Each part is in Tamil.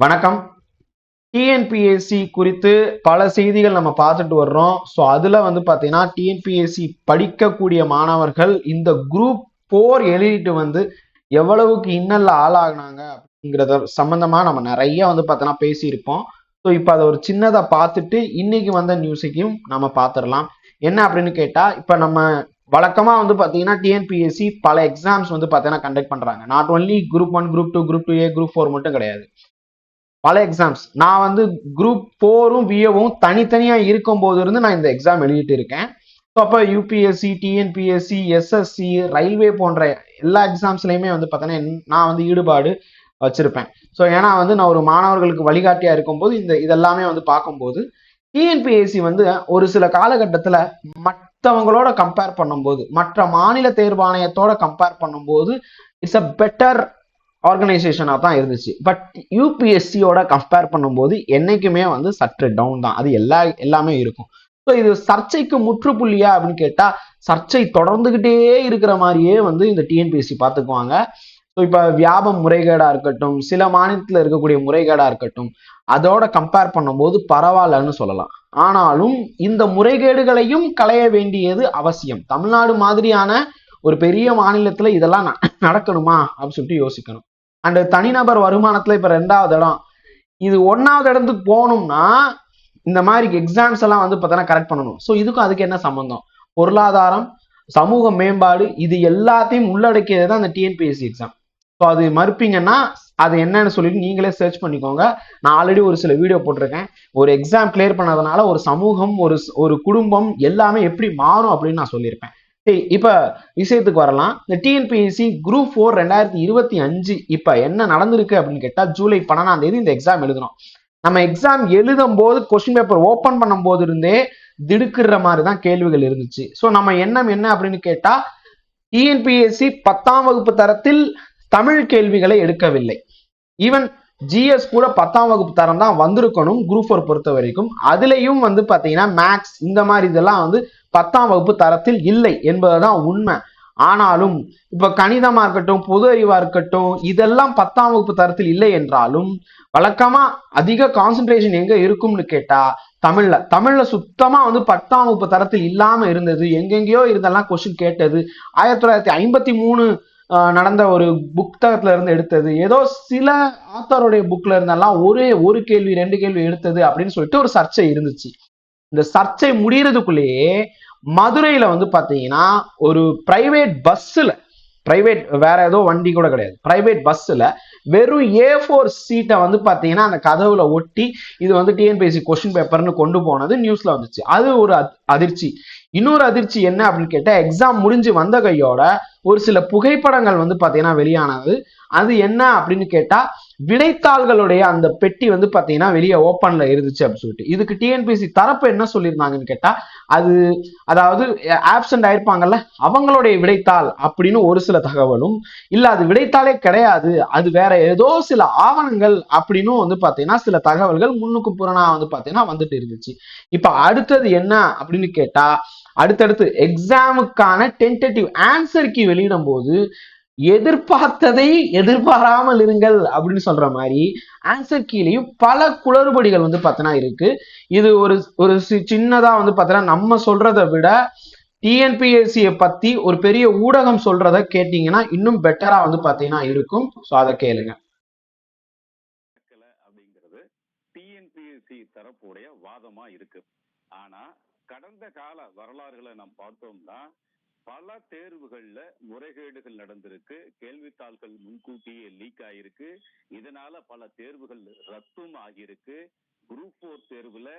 வணக்கம். டிஎன்பிஎஸ்சி குறித்து பல செய்திகள் நம்ம பார்த்துட்டு வர்றோம். ஸோ அதில் வந்து பார்த்தீங்கன்னா டிஎன்பிஎஸ்சி படிக்கக்கூடிய மாணவர்கள் இந்த குரூப் போர் எழுதிட்டு வந்து எவ்வளவுக்கு இன்னல்ல ஆளாகினாங்க அப்படிங்கிறத சம்பந்தமா நம்ம நிறைய வந்து பார்த்தோன்னா பேசியிருப்போம் ஸோ இப்போ அதை ஒரு சின்னதாக பார்த்துட்டு இன்னைக்கு வந்த நியூஸையும் நம்ம பார்த்துடலாம். என்ன அப்படின்னு கேட்டால் இப்போ நம்ம வழக்கமாக வந்து பார்த்தீங்கன்னா டிஎன்பிஎஸ்சி பல எக்ஸாம்ஸ் வந்து பார்த்தீங்கன்னா கண்டக்ட் பண்ணுறாங்க not only group one group two group two A group four மட்டும் கிடையாது. பல எக்ஸாம்ஸ் நான் வந்து குரூப் ஃபோரும் பிஏவும் தனித்தனியாக இருக்கும் போது இருந்து நான் இந்த எக்ஸாம் எழுதிட்டு இருக்கேன். ஸோ அப்போ யூபிஎஸ்சி டிஎன்பிஎஸ்சி எஸ்எஸ்சி ரயில்வே போன்ற எல்லா எக்ஸாம்ஸ்லையுமே வந்து பார்த்தோன்னா நான் வந்து ஈடுபாடு வச்சுருப்பேன். ஸோ ஏன்னா வந்து நான் ஒரு மாணவர்களுக்கு வழிகாட்டியாக இருக்கும்போது இந்த இதெல்லாமே வந்து பார்க்கும்போது டிஎன்பிஎஸ்சி வந்து ஒரு சில காலகட்டத்தில் மற்றவங்களோட கம்பேர் பண்ணும்போது மற்ற மாநில தேர்வாணையத்தோட கம்பேர் பண்ணும்போது இட்ஸ் அ பெட்டர் ஆர்கனைசேஷனாக தான் இருந்துச்சு. பட் யூபிஎஸ்சியோட கம்பேர் பண்ணும்போது என்றைக்குமே வந்து சற்று டவுன் தான். அது எல்லா எல்லாமே இருக்கும். ஸோ இது சர்ச்சைக்கு முற்றுப்புள்ளியா அப்படின்னு கேட்டால் சர்ச்சை தொடர்ந்துக்கிட்டே இருக்கிற மாதிரியே வந்து இந்த டிஎன்பிஎஸ்சி பார்த்துக்குவாங்க. ஸோ இப்போ வியாபம் முறைகேடாக இருக்கட்டும் சில மாநிலத்தில் இருக்கக்கூடிய முறைகேடாக இருக்கட்டும் அதோட கம்பேர் பண்ணும்போது பரவாயில்லன்னு சொல்லலாம். ஆனாலும் இந்த முறைகேடுகளையும் களைய வேண்டியது அவசியம். தமிழ்நாடு மாதிரியான ஒரு பெரிய மாநிலத்தில் இதெல்லாம் நடக்கணுமா? அப்படின்னு சொல்லிட்டு யோசிக்கணும். அண்ட் தனிநபர் வருமானத்துல இப்ப ரெண்டாவது இடம். இது ஒன்னாவது இடத்துக்கு போகணும்னா இந்த மாதிரி எக்ஸாம்ஸ் எல்லாம் வந்து பார்த்தோன்னா கரெக்ட் பண்ணணும். ஸோ இதுக்கும் அதுக்கு என்ன சம்பந்தம்? பொருளாதாரம் சமூக மேம்பாடு இது எல்லாத்தையும் உள்ளடக்கியது தான் அந்த டிஎன்பிஎஸ்சி எக்ஸாம் ஸோ அது மறுப்பீங்கன்னா அது என்னன்னு சொல்லிட்டு நீங்களே சர்ச் பண்ணிக்கோங்க. நான் ஆல்ரெடி ஒரு சில வீடியோ போட்டிருக்கேன். ஒரு எக்ஸாம் கிளியர் பண்ணதுனால ஒரு சமூகம் ஒரு ஒரு குடும்பம் எல்லாமே எப்படி மாறும் அப்படின்னு நான் சொல்லியிருப்பேன். இப்போ விஷயத்துக்கு வரலாம். இந்த டிஎன்பிஎஸ்சி குரூப் ஃபோர் ரெண்டாயிரத்தி இருபத்தி அஞ்சு இப்போ என்ன நடந்திருக்கு அப்படின்னு கேட்டால் ஜூலை பன்னெண்டாம் தேதி இந்த எக்ஸாம் எழுதணும். நம்ம எக்ஸாம் எழுதும் போது கொஸ்டின் பேப்பர் ஓப்பன் பண்ணும் போது இருந்தே திடுக்குற மாதிரி தான் கேள்விகள் இருந்துச்சு. ஸோ நம்ம எண்ணம் என்ன அப்படின்னு கேட்டால் டிஎன்பிஎஸ்சி பத்தாம் வகுப்பு தரத்தில் தமிழ் கேள்விகளை எடுக்கவில்லை. ஈவன் ஜிஎஸ் கூட பத்தாம் வகுப்பு தரம் தான் வந்திருக்கணும் குரூப் ஃபோர் பொறுத்த வரைக்கும். அதுலேயும் வந்து பார்த்தீங்கன்னா மேக்ஸ் இந்த மாதிரி இதெல்லாம் வந்து பத்தாம் வகுப்பு தரத்தில் இல்லை என்பதுதான் உண்மை. ஆனாலும் இப்ப கணிதமா இருக்கட்டும் பொது அறிவா இருக்கட்டும் இதெல்லாம் பத்தாம் வகுப்பு தரத்தில் இல்லை என்றாலும் வழக்கமா அதிக கான்சென்ட்ரேஷன் எங்க இருக்கும்னு கேட்டா தமிழ்ல. தமிழ்ல சுத்தமா வந்து பத்தாம் வகுப்பு தரத்தில் இல்லாம இருந்தது. எங்கெங்கயோ இருந்தெல்லாம் கொஸ்டின் கேட்டது. ஆயிரத்தி தொள்ளாயிரத்தி ஐம்பத்தி மூணு நடந்த ஒரு புத்தகத்துல இருந்து எடுத்தது. ஏதோ சில ஆத்தருடைய புக்ல இருந்தெல்லாம் ஒரே ஒரு கேள்வி ரெண்டு கேள்வி எடுத்தது அப்படின்னு சொல்லிட்டு ஒரு சர்ச்சை இருந்துச்சு. இந்த சர்ச்சை முடியறதுக்குள்ளேயே மதுரையில வந்து பாத்தீங்கன்னா ஒரு பிரைவேட் பஸ்ஸில் பிரைவேட் வேற ஏதோ வண்டி கூட கிடையாது. பிரைவேட் பஸ்ஸில் வெறும் ஏ ஃபோர் சீட்டை வந்து பார்த்தீங்கன்னா அந்த கதவுல ஒட்டி இது வந்து டிஎன்பிஎஸ்சி கொஸ்டின் பேப்பர்னு கொண்டு போனது நியூஸ்ல வந்துச்சு. அது ஒரு அதிர்ச்சி. இன்னொரு அதிர்ச்சி என்ன அப்படின்னு கேட்டால் எக்ஸாம் முடிஞ்சு வந்த கையோட ஒரு சில புகைப்படங்கள் வந்து பார்த்தீங்கன்னா வெளியானது. அது என்ன அப்படின்னு கேட்டால் விடைத்தாள்களுடைய அந்த பெட்டி வந்து பார்த்தீங்கன்னா வெளியே ஓப்பன்ல இருந்துச்சு அப்படின்னு சொல்லிட்டு. இதுக்கு டிஎன்பிசி தரப்பு என்ன சொல்லியிருந்தாங்கன்னு கேட்டா அது அதாவது ஆப்சண்ட் ஆயிருப்பாங்கல்ல அவங்களுடைய விடைத்தாள் அப்படின்னு ஒரு சில தகவலும் இல்ல அது விடைத்தாளே கிடையாது அது வேற ஏதோ சில ஆவணங்கள் அப்படின்னும் வந்து பார்த்தீங்கன்னா சில தகவல்கள் முன்னுக்கு புறனா வந்து பார்த்தீங்கன்னா வந்துட்டு இருந்துச்சு. இப்ப அடுத்தது என்ன அப்படின்னு கேட்டா அடுத்தடுத்து எக்ஸாமுக்கான டென்டேட்டிவ் ஆன்சருக்கு வெளியிடும் போது எதிர்பார்த்ததை எதிர்பாராமல் இருங்கள் அப்படின்னு சொல்ற மாதிரி ஆன்சர் கீழேயும் பல குளறுபடிகள் வந்து பார்த்தோன்னா இருக்கு. இது ஒரு ஒரு சின்னதா வந்து பார்த்தோன்னா நம்ம சொல்றதை விட டிஎன்பிஎஸ்சியை பத்தி ஒரு பெரிய ஊடகம் சொல்றத கேட்டீங்கன்னா இன்னும் பெட்டரா வந்து பாத்தீங்கன்னா இருக்கும். ஸோ அதை கேளுங்க. அப்படிங்கிறது டிஎன்பிஎஸ்சி தரப்புடைய வாதமா இருக்கு. ஆனா கடந்த கால வரலாறுகளை நாம் பார்த்தோம்னா பல தேர்வுகள்ல முறைகேடுகள் நடந்திருக்கு. கேள்வித்தாள்கள் முன்கூட்டியே லீக் ஆயிருக்கு. இதனால பல தேர்வுகள் ரத்தும் ஆகியிருக்கு. குரூப் போர் தேர்வுல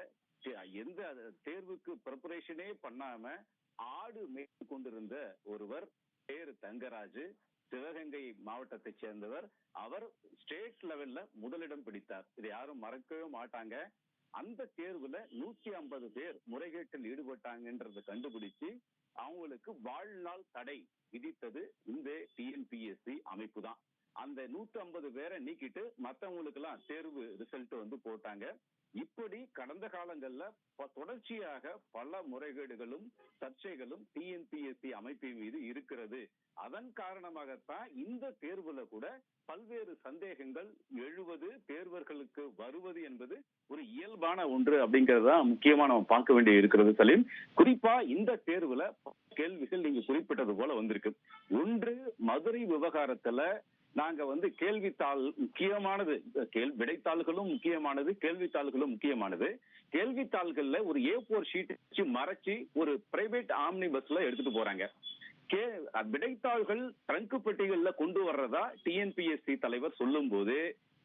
எந்த தேர்வுக்கு ப்ரிப்பரேஷனே பண்ணாம ஆடு மேய்த்து கொண்டிருந்த ஒருவர் பேரு தங்கராஜு சிவகங்கை மாவட்டத்தை சேர்ந்தவர் அவர் ஸ்டேட் லெவல்ல முதலிடம் பிடித்தார். இதை யாரும் மறக்கவே மாட்டாங்க. அந்த தேர்வுல நூத்தி ஐம்பது பேர் முறைகேட்டில் ஈடுபட்டாங்கன்றத கண்டுபிடிச்சு அவங்களுக்கு வாழ்நாள் தடை விதித்தது இந்த டிஎன்பிஎஸ்சி அமைப்பு தான். அந்த நூத்தி ஐம்பது பேரை நீக்கிட்டு மத்தவங்களுக்கு எல்லாம் தேர்வு ரிசல்ட் வந்து போட்டாங்க. இப்படி கடந்த காலங்கள்ல தொடர்ச்சியாக பல முறைகேடுகளும் சர்ச்சைகளும் டிஎன்பிஎஸ்சி அமைப்பின் மீது இருக்கிறது. அதன் காரணமாகத்தான் இந்த தேர்வுல கூட பல்வேறு சந்தேகங்கள் எழுவது தேர்வர்களுக்கு என்பது ஒரு இயல்பான ஒன்று அப்படிங்கறத முக்கியமா நம்ம பார்க்க வேண்டிய இருக்கிறது சலீம். குறிப்பா இந்த தேர்வுல கேள்விகள் நீங்க குறிப்பிட்டது போல வந்திருக்கு. ஒன்று மதுரை விவகாரத்துல நாங்க வந்து கேள்வித்தாள் முக்கியமானது கேள் விடைத்தாள்களும் முக்கியமானது கேள்வித்தாள்களும் முக்கியமானது. கேள்வித்தாள்கள்ல ஒரு ஏ போர் ஷீட் வச்சு மறைச்சு ஒரு பிரைவேட் ஆம்னி பஸ்ல எடுத்துட்டு போறாங்க. கே விடைத்தாள்கள் ட்ரங்கு பெட்டிகள்ல கொண்டு வர்றதா டிஎன்பிஎஸ்சி தலைவர் சொல்லும் போது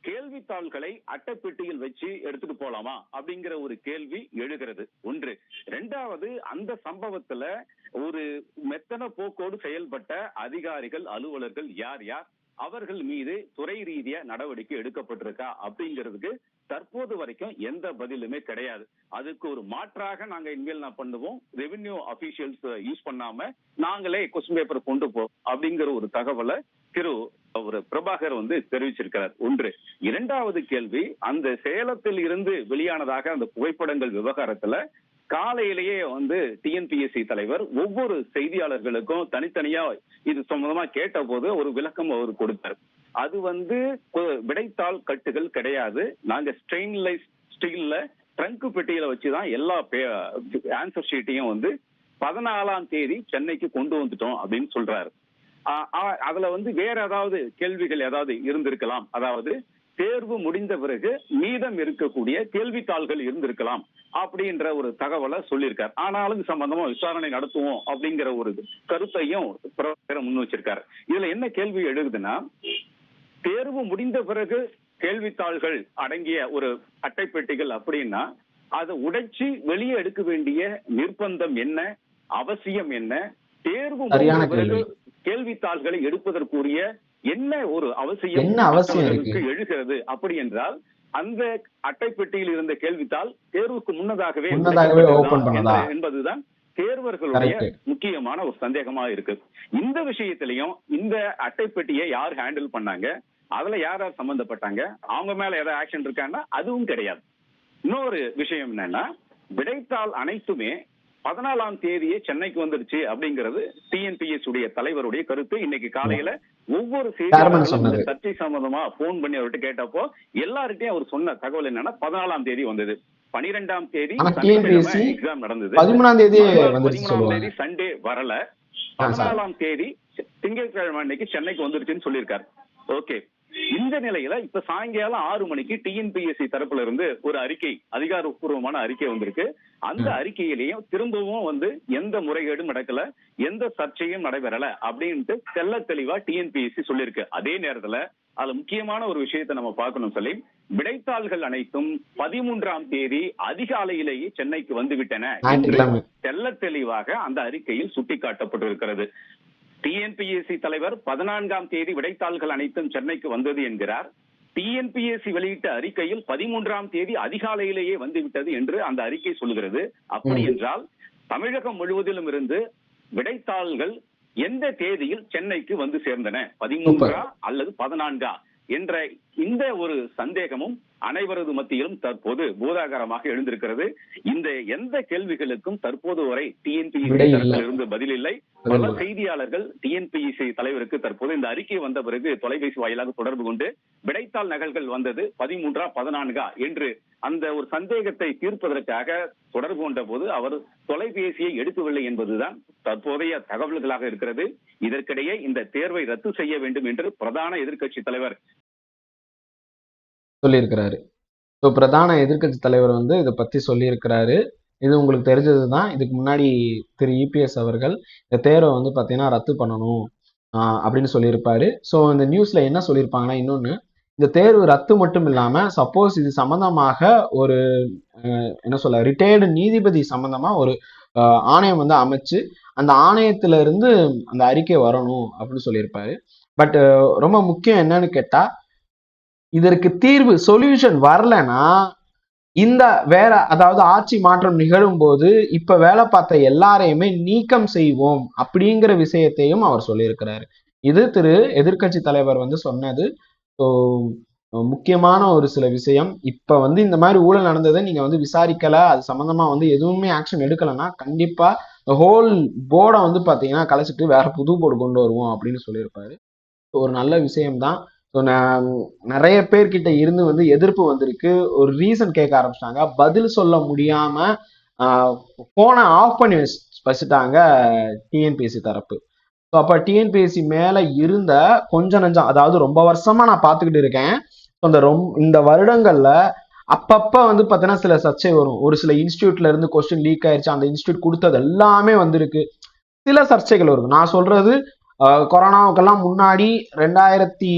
கேள்வித்தாள்களை அட்டைப்பெட்டியில் வச்சு எடுத்துட்டு போலாமா அப்படிங்கிற ஒரு கேள்வி எழுகிறது. ஒன்று. ரெண்டாவது அந்த சம்பவத்துல ஒரு மெத்தன போக்கோடு செயல்பட்ட அதிகாரிகள் அலுவலர்கள் யார் யார்? அவர்கள் மீது துறை ரீதியா நடவடிக்கை எடுக்கப்பட்டிருக்கா அப்படிங்கிறதுக்கு தற்போது வரைக்கும் எந்த பதிலுமே கிடையாது. அதுக்கு ஒரு மாற்றாக நாங்க இனிமேல் நான் பண்ணுவோம்? ரெவென்யூ அபிஷியல்ஸ் யூஸ் பண்ணாம நாங்களே கொஸ்டின் பேப்பர் கொண்டு போ அப்படிங்கிற ஒரு தகவலை திரு ஒரு பிரபாகர் வந்து தெரிவிச்சிருக்கிறார். ஒன்று இரண்டாவது கேள்வி அந்த சேலத்தில் இருந்து வெளியானதாக அந்த புகைப்படங்கள் விவகாரத்துல காலையிலேயே வந்து டிஎன்பிஎஸ்சி தலைவர் ஒவ்வொரு செய்தியாளர்களுக்கும் தனித்தனியா இது சம்பந்தமா கேட்ட போது ஒரு விளக்கம் அவர் கொடுத்தார். அது வந்து விடைத்தாள் கட்டுகள் கிடையாது. நாங்க ஸ்டெயின்லெஸ் ஸ்டீல்ல ட்ரங்க் பெட்டியில வச்சுதான் எல்லா ஆன்சர் ஷீட்டையும் வந்து பதினாலாம் தேதி சென்னைக்கு கொண்டு வந்துட்டோம் அப்படின்னு சொல்றாரு. அதுல வந்து வேற ஏதாவது கேள்விகள் ஏதாவது இருந்திருக்கலாம். அதாவது தேர்வு முடிந்த பிறகு மீதம் இருக்கக்கூடிய கேள்வித்தாள்கள் இருந்திருக்கலாம் அப்படின்ற ஒரு தகவலை சொல்லியிருக்கார். ஆனாலும் இது சம்பந்தமா விசாரணை நடத்துவோம் அப்படிங்கிற ஒரு கருத்தையும் முன் வச்சிருக்காரு. இதுல என்ன கேள்வி எழுதுன்னா தேர்வு முடிந்த பிறகு கேள்வித்தாள்கள் அடங்கிய ஒரு அட்டைப்பெட்டிகள் அப்படின்னா அதை உடைச்சு வெளியே எடுக்க வேண்டிய நிர்பந்தம் என்ன அவசியம் என்ன தேர்வு முடிந்த பிறகு. கேள்வித்தாள்களை எடுப்பதற்குரிய என்ன ஒரு அவசியம் என்ன அவசியம்? எழுகிறது அப்படி என்றால் அந்த அட்டைப்பெட்டியில் இருந்த கேள்வித்தாள் தேர்வுக்கு முன்னதாகவே என்பதுதான் தேர்வர்களுடைய. முக்கியமான ஒரு சந்தேகமா இருக்கு. இந்த விஷயத்திலையும் இந்த அட்டைப்பெட்டியை யார் ஹேண்டில் பண்ணாங்க? அதுல யார் யார் சம்பந்தப்பட்டாங்க? அவங்க மேல ஏதாவது ஆக்ஷன் இருக்கான்னா அதுவும் கிடையாது. இன்னொரு விஷயம் என்னன்னா விடைத்தாள் அனைத்துமே பதினாலாம் தேதியே சென்னைக்கு வந்துருச்சு அப்படிங்கிறது டிஎன்பிஎஸ் உடைய தலைவருடைய கருத்து. இன்னைக்கு காலையில ஒவ்வொரு செய்தியாளர்களும் சர்ச்சை சம்பந்தமா போன் பண்ணி அவர்கிட்ட கேட்டப்போ எல்லார்கிட்டயும் அவர் சொன்ன தகவல் என்னன்னா பதினாலாம் தேதி வந்தது. பனிரெண்டாம் தேதி எக்ஸாம் நடந்தது. பதிமூணாம் தேதி சண்டே வரல. பதினாலாம் தேதி திங்கட்கிழமை அன்னைக்கு சென்னைக்கு வந்துருச்சுன்னு சொல்லியிருக்காரு. ஓகே. இந்த நிலையில இப்ப சாயங்காலம் ஆறு மணிக்கு டிஎன்பிஎஸ்சி தரப்புல இருந்து ஒரு அறிக்கை அதிகாரப்பூர்வமான அறிக்கை வந்திருக்கு. அந்த. அறிக்கையிலையும் திரும்பவும் வந்து எந்த முறைகேடும் நடக்கல எந்த சர்ச்சையும் நடைபெறல அப்படின்ட்டு தெள்ள தெளிவா டிஎன்பிஎஸ்சி சொல்லியிருக்கு. அதே நேரத்துல அதுல முக்கியமான ஒரு விஷயத்தை நம்ம பார்க்கணும் சொல்லி விடைத்தாள்கள் அனைத்தும் பதிமூன்றாம் தேதி அதிகாலையிலேயே சென்னைக்கு வந்து விட்டன. என்று தெள்ள தெளிவாக அந்த அறிக்கையில் சுட்டிக்காட்டப்பட்டிருக்கிறது. டிஎன்பிஎஸ்சி தலைவர் பதினான்காம் தேதி விடைத்தாள்கள் அனைத்தும் சென்னைக்கு வந்தது என்கிறார். டிஎன்பிஎஸ்சி வெளியிட்ட அறிக்கையில் பதிமூன்றாம் தேதி அதிகாலையிலேயே வந்துவிட்டது என்று அந்த அறிக்கை சொல்கிறது அப்படி. என்றால் தமிழகம் முழுவதிலும் இருந்து விடைத்தாள்கள் எந்த தேதியில் சென்னைக்கு வந்து சேர்ந்தன? பதிமூன்றா அல்லது பதினான்கா? என்ற இந்த ஒரு சந்தேகமும் அனைவரது மத்தியிலும் தற்போது பூதாகரமாக எழுந்திருக்கிறது இந்த எந்த கேள்விகளுக்கும் தற்போது வரை டிஎன்பிஎஸ்சி. தரப்பிலிருந்து பதில் இல்லை பல. செய்தியாளர்கள் டிஎன்பிஎஸ்சி தலைவருக்கு தற்போது இந்த அறிக்கை வந்த பிறகு தொலைபேசி வாயிலாக தொடர்பு கொண்டு விடைத்தாள் நகல்கள் வந்தது பதிமூன்றா பதினான்கா என்று அந்த ஒரு சந்தேகத்தை தீர்ப்பதற்காக தொடர்பு கொண்ட போது அவர் தொலைபேசியை எடுக்கவில்லை என்பதுதான் தற்போதைய தகவல்களாக இருக்கிறது இதற்கிடையே இந்த தேர்வை ரத்து செய்ய வேண்டும் என்று பிரதான எதிர்க்கட்சி தலைவர் சொல்லியிருக்கிறாரு. ஸோ பிரதான எதிர்க்கட்சி தலைவர் வந்து இதை பற்றி சொல்லியிருக்கிறாரு. இது உங்களுக்கு தெரிஞ்சது தான் இதுக்கு முன்னாடி திரு இபிஎஸ் அவர்கள் இந்த தேர்வை வந்து பார்த்தீங்கன்னா ரத்து பண்ணணும் அப்படின்னு சொல்லியிருப்பாரு. ஸோ இந்த நியூஸில் என்ன சொல்லியிருப்பாங்கன்னா இன்னொன்று இந்த தேர்வு ரத்து மட்டும் இல்லாமல் சப்போஸ் இது சம்மந்தமாக ஒரு என்ன சொல்ல ரிட்டையர்டு நீதிபதி சம்மந்தமாக ஒரு ஆணையம் வந்து அமைச்சு அந்த ஆணையத்திலிருந்து அந்த அறிக்கை வரணும் அப்படின்னு சொல்லியிருப்பாரு. பட் ரொம்ப முக்கியம் என்னன்னு கேட்டால் இதற்கு தீர்வு சொல்யூஷன் வரலன்னா இந்த வேற அதாவது ஆட்சி மாற்றம் நிகழும் போது இப்ப வேலை பார்த்த எல்லாரையுமே நீக்கம் செய்வோம் அப்படிங்கிற விஷயத்தையும் அவர் சொல்லியிருக்கிறாரு. இது திரு எதிர்க்கட்சி தலைவர் வந்து சொன்னது. ஸோ முக்கியமான ஒரு சில விஷயம். இப்ப வந்து இந்த மாதிரி ஊழல் நடந்ததை நீங்க வந்து விசாரிக்கல அது சம்பந்தமா வந்து எதுவுமே ஆக்ஷன் எடுக்கலைன்னா கண்டிப்பா ஹோல் போர்டை வந்து பாத்தீங்கன்னா கலைச்சிட்டு வேற புது போர்டு கொண்டு வருவோம் அப்படின்னு சொல்லியிருப்பாரு. ஒரு நல்ல விஷயம்தான். ஸோ நிறைய பேர்கிட்ட இருந்து வந்து எதிர்ப்பு வந்திருக்கு. ஒரு ரீசன் கேட்க ஆரம்பிச்சிட்டாங்க. பதில் சொல்ல முடியாம போனை ஆஃப் பண்ணி வச்சுட்டாங்க டிஎன்பிஎஸ்சி தரப்பு. ஸோ அப்போ டிஎன்பிஎஸ்சி மேலே இருந்த கொஞ்சம் நஞ்சம் அதாவது ரொம்ப வருஷமா நான் பார்த்துக்கிட்டு இருக்கேன். ஸோ அந்த ரொம் இந்த வருடங்களில் அப்பப்போ வந்து பார்த்தீங்கன்னா சில சர்ச்சை வரும். ஒரு சில இன்ஸ்டியூட்ல இருந்து கொஸ்டின் லீக் ஆயிடுச்சு அந்த இன்ஸ்டியூட் கொடுத்தது எல்லாமே வந்திருக்கு. சில சர்ச்சைகள் வரும் நான் சொல்றது கொரோனாவுக்கெல்லாம் முன்னாடி ரெண்டாயிரத்தி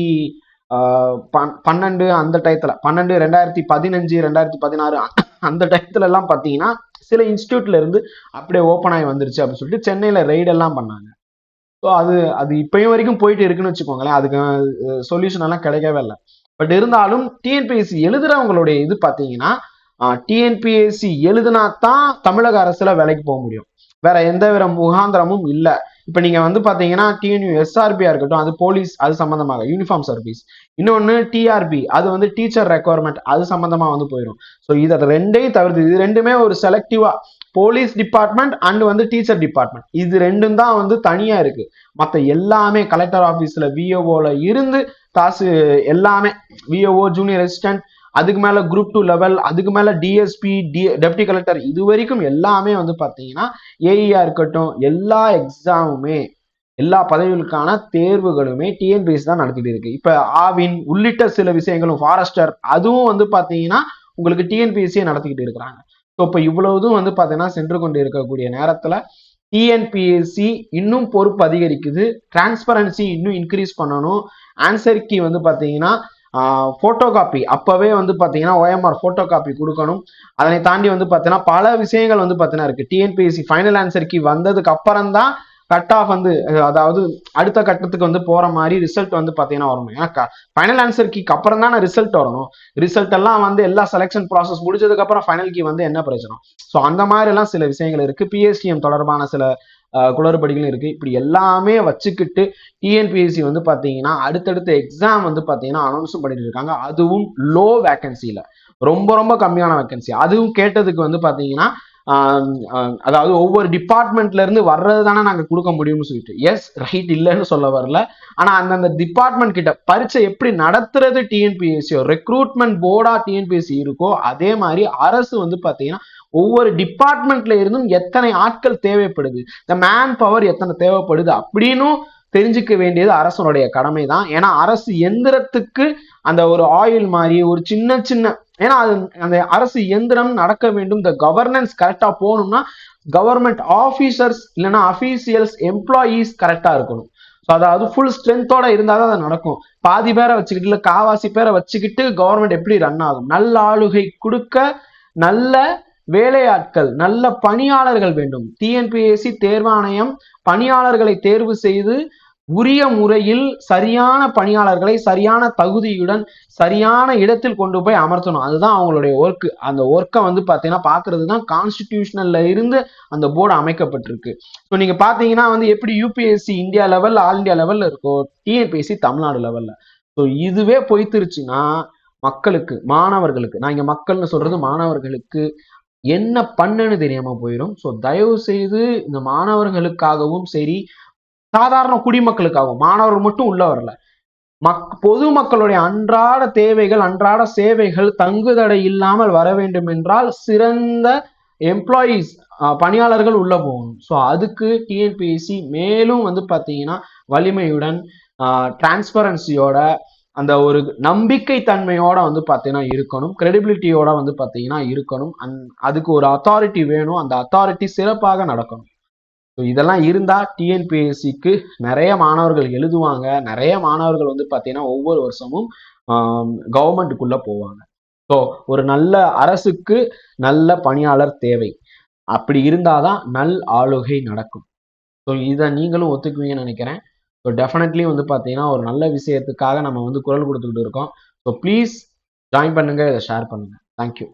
பன்னெண்டு அந்த டயத்துல பன்னெண்டு ரெண்டாயிரத்தி பதினஞ்சு ரெண்டாயிரத்தி பதினாறு அந்த டயத்துல எல்லாம் பார்த்தீங்கன்னா சில இன்ஸ்டியூட்ல இருந்து அப்படியே ஓப்பன் ஆகி வந்துருச்சு அப்படின்னு சொல்லிட்டு சென்னையில ரெய்ட் எல்லாம் பண்ணாங்க. ஸோ அது அது இப்பயும் வரைக்கும் போயிட்டு இருக்குன்னு வச்சுக்கோங்களேன். அதுக்கு சொல்யூஷன் எல்லாம் கிடைக்கவே இல்லை. பட் இருந்தாலும் டிஎன்பிஎஸ்சி எழுதுறவங்களுடைய இது பார்த்தீங்கன்னா டிஎன்பிஎஸ்சி எழுதுனா தான் தமிழக அரசுல வேலைக்கு போக முடியும். வேற எந்த வித முகாந்திரமும் இல்லை. இப்போ நீங்க வந்து பாத்தீங்கன்னா டிஎன்யூ எஸ்ஆர்பியா இருக்கட்டும் அது போலீஸ் அது சம்பந்தமாக யூனிஃபார்ம் சர்வீஸ் இன்னொன்று டிஆர்பி அது வந்து டீச்சர் ரெக்குவயர்மெண்ட் அது சம்பந்தமா வந்து போயிடும் ஸோ இதை ரெண்டையும் தவிர்த்து இது ரெண்டுமே ஒரு செலக்டிவா போலீஸ் டிபார்ட்மெண்ட் அண்ட் வந்து டீச்சர் டிபார்ட்மெண்ட் இது ரெண்டும் தான் வந்து தனியா இருக்கு. மற்ற எல்லாமே கலெக்டர் ஆஃபீஸ்ல விஓஓல இருந்து காசு எல்லாமே விஓஓ ஜூனியர் அசிஸ்டன்ட் அதுக்கு மேலே குரூப் டூ லெவல் அதுக்கு மேலே டிஎஸ்பி டி டெப்டி கலெக்டர் இது வரைக்கும் எல்லாமே வந்து பார்த்தீங்கன்னா ஏஇஆ இருக்கட்டும் எல்லா எக்ஸாமுமே எல்லா பதவிகளுக்கான தேர்வுகளுமே டிஎன்பிஎஸ் தான் நடத்திட்டு இருக்கு. இப்போ ஆவின் உள்ளிட்ட சில விஷயங்களும் ஃபாரஸ்டர் அதுவும் வந்து பார்த்தீங்கன்னா உங்களுக்கு டிஎன்பிஎஸ்சியை நடத்திக்கிட்டு இருக்கிறாங்க. ஸோ இப்போ இவ்வளவுதும் வந்து பார்த்தீங்கன்னா சென்று கொண்டு இருக்கக்கூடிய நேரத்தில் டிஎன்பிஎஸ்சி இன்னும் பொறுப்பு அதிகரிக்குது. டிரான்ஸ்பரன்சி இன்னும் இன்க்ரீஸ் பண்ணணும். ஆன்சர் கீ வந்து பார்த்தீங்கன்னா ஃபோட்டோ காப்பி அப்போவே வந்து பார்த்தீங்கன்னா ஓஎம்ஆர் ஃபோட்டோ காப்பி கொடுக்கணும். அதனை தாண்டி வந்து பார்த்தீங்கன்னா பல விஷயங்கள் வந்து பார்த்தீங்கன்னா இருக்குது டிஎன்பிஎஸ்சி ஃபைனல் ஆன்சருக்கு வந்ததுக்கு அப்புறம் தான் கட் ஆஃப் வந்து அதாவது அடுத்த கட்டத்துக்கு வந்து போகிற மாதிரி ரிசல்ட் வந்து பார்த்தீங்கன்னா வரணும் ஏன்னா ஃபைனல் ஆன்சர் கீக்கு அப்புறம் தானே ரிசல்ட் வரணும். ரிசல்ட் எல்லாம் வந்து எல்லா செலெக்ஷன் ப்ராசஸ் முடிச்சதுக்கப்புறம் ஃபைனல் கீ வந்து என்ன பிரச்சனை? ஸோ அந்த மாதிரிலாம் சில விஷயங்கள் இருக்குது பிஎஸ்டிஎம் தொடர்பான சில குளறுபடிகளும் இருக்குது இப்படி எல்லாமே வச்சுக்கிட்டு டிஎன்பிஎஸ்சி வந்து பார்த்தீங்கன்னா அடுத்தடுத்த எக்ஸாம் வந்து பார்த்தீங்கன்னா அனௌன்ஸும் பண்ணிட்டு இருக்காங்க அதுவும் லோ. வேக்கன்சியில் ரொம்ப ரொம்ப கம்மியான வேக்கன்சி அதுவும் கேட்டதுக்கு வந்து பார்த்தீங்கன்னா அதாவது ஒவ்வொரு டிபார்ட்மெண்ட்ல இருந்து வர்றது தானே நாங்கள் கொடுக்க முடியும்னு சொல்லிட்டு. எஸ் ரைட் இல்லைன்னு சொல்ல வரல. ஆனால் அந்தந்த டிபார்ட்மெண்ட் கிட்ட பரீட்சை எப்படி நடத்துறது டிஎன்பிஎஸ்சியோ ரெக்ரூட்மெண்ட் போர்டா டிஎன்பிஎஸ்சி இருக்கோ அதே மாதிரி அரசு வந்து பார்த்தீங்கன்னா ஒவ்வொரு டிபார்ட்மெண்ட்ல இருந்தும் எத்தனை ஆட்கள் தேவைப்படுது? இந்த மேன் பவர் எத்தனை தேவைப்படுது? அப்படின்னும் தெரிஞ்சுக்க வேண்டியது அரசனுடைய கடமை தான் ஏன்னா அரசு எந்திரத்துக்கு அந்த ஒரு ஆயில் மாதிரி ஒரு சின்ன சின்ன ஏன்னா அது அந்த அரசு எந்திரம் நடக்க வேண்டும். இந்த கவர்னன்ஸ் கரெக்டா போகணும்னா கவர்மெண்ட் ஆஃபீஸர்ஸ் இல்லைன்னா அஃபீஷியல்ஸ் எம்ப்ளாயீஸ் கரெக்டா இருக்கணும். ஸோ அதாவது ஃபுல் ஸ்ட்ரென்த்தோட இருந்தால் தான் அது நடக்கும். பாதி பேரை வச்சுக்கிட்டு இல்லை காவாசி பேரை வச்சுக்கிட்டு கவர்மெண்ட் எப்படி ரன் ஆகும்? நல்ல ஆளுகை கொடுக்க நல்ல வேலையாட்கள் நல்ல பணியாளர்கள் வேண்டும். டிஎன்பிஎஸ்சி தேர்வாணையம் பணியாளர்களை தேர்வு செய்து உரிய முறையில் சரியான பணியாளர்களை சரியான தகுதியுடன் சரியான இடத்தில் கொண்டு போய் அமர்த்தணும். அதுதான் அவங்களுடைய ஒர்க் அந்த ஒர்க்கை வந்து பார்த்தீங்கன்னா பார்க்கறது தான் கான்ஸ்டிடியூஷனல்ல இருந்து அந்த போர்டு அமைக்கப்பட்டிருக்கு. ஸோ நீங்க பார்த்தீங்கன்னா வந்து எப்படி UPSC India level all India லெவல்ல இருக்கோ டிஎன்பிஎஸ்சி தமிழ்நாடு லெவல்ல ஸோ இதுவே பொய்த்துருச்சுன்னா மக்களுக்கு மாணவர்களுக்கு நான் இங்க மக்கள்னு சொல்றது மாணவர்களுக்கு என்ன பண்ணுன்னு தெரியாம போயிடும் ஸோ தயவு செய்து இந்த மாணவர்களுக்காகவும் சரி சாதாரண குடிமக்களுக்காகவும் மாணவர்கள் மட்டும் உள்ள வரல. மக் பொதுமக்களுடைய அன்றாட தேவைகள் அன்றாட சேவைகள் தங்குதடை இல்லாமல் வர வேண்டும் என்றால் சிறந்த எம்ப்ளாயீஸ் பணியாளர்கள் உள்ள போகணும். ஸோ அதுக்கு டிஎன்பிஎஸ்சி மேலும் வந்து பார்த்தீங்கன்னா வலிமையுடன் டிரான்ஸ்பரன்சியோட அந்த ஒரு நம்பிக்கை தன்மையோட வந்து பார்த்தீங்கன்னா இருக்கணும். கிரெடிபிலிட்டியோட வந்து பார்த்தீங்கன்னா இருக்கணும். அந் அதுக்கு ஒரு அத்தாரிட்டி வேணும். அந்த அத்தாரிட்டி சிறப்பாக நடக்கணும். ஸோ இதெல்லாம் இருந்தால் டிஎன்பிஎஸ்சிக்கு நிறைய மாணவர்கள் எழுதுவாங்க. நிறைய மாணவர்கள் வந்து பார்த்தீங்கன்னா ஒவ்வொரு வருஷமும் கவர்மெண்ட்டுக்குள்ளே போவாங்க. ஸோ ஒரு நல்ல அரசுக்கு நல்ல பணியாளர் தேவை. அப்படி இருந்தால் தான் நல் ஆளுகை நடக்கும். ஸோ இதை நீங்களும் ஒத்துக்குவீங்கன்னு நினைக்கிறேன். ஸோ டெஃபினெட்லி வந்து பார்த்தீங்கன்னா ஒரு நல்ல விஷயத்துக்காக நம்ம வந்து குரல் கொடுத்துக்கிட்டு இருக்கோம். ஸோ ப்ளீஸ் ஜாயின் பண்ணுங்கள் இதை ஷேர் பண்ணுங்கள் தேங்க்யூ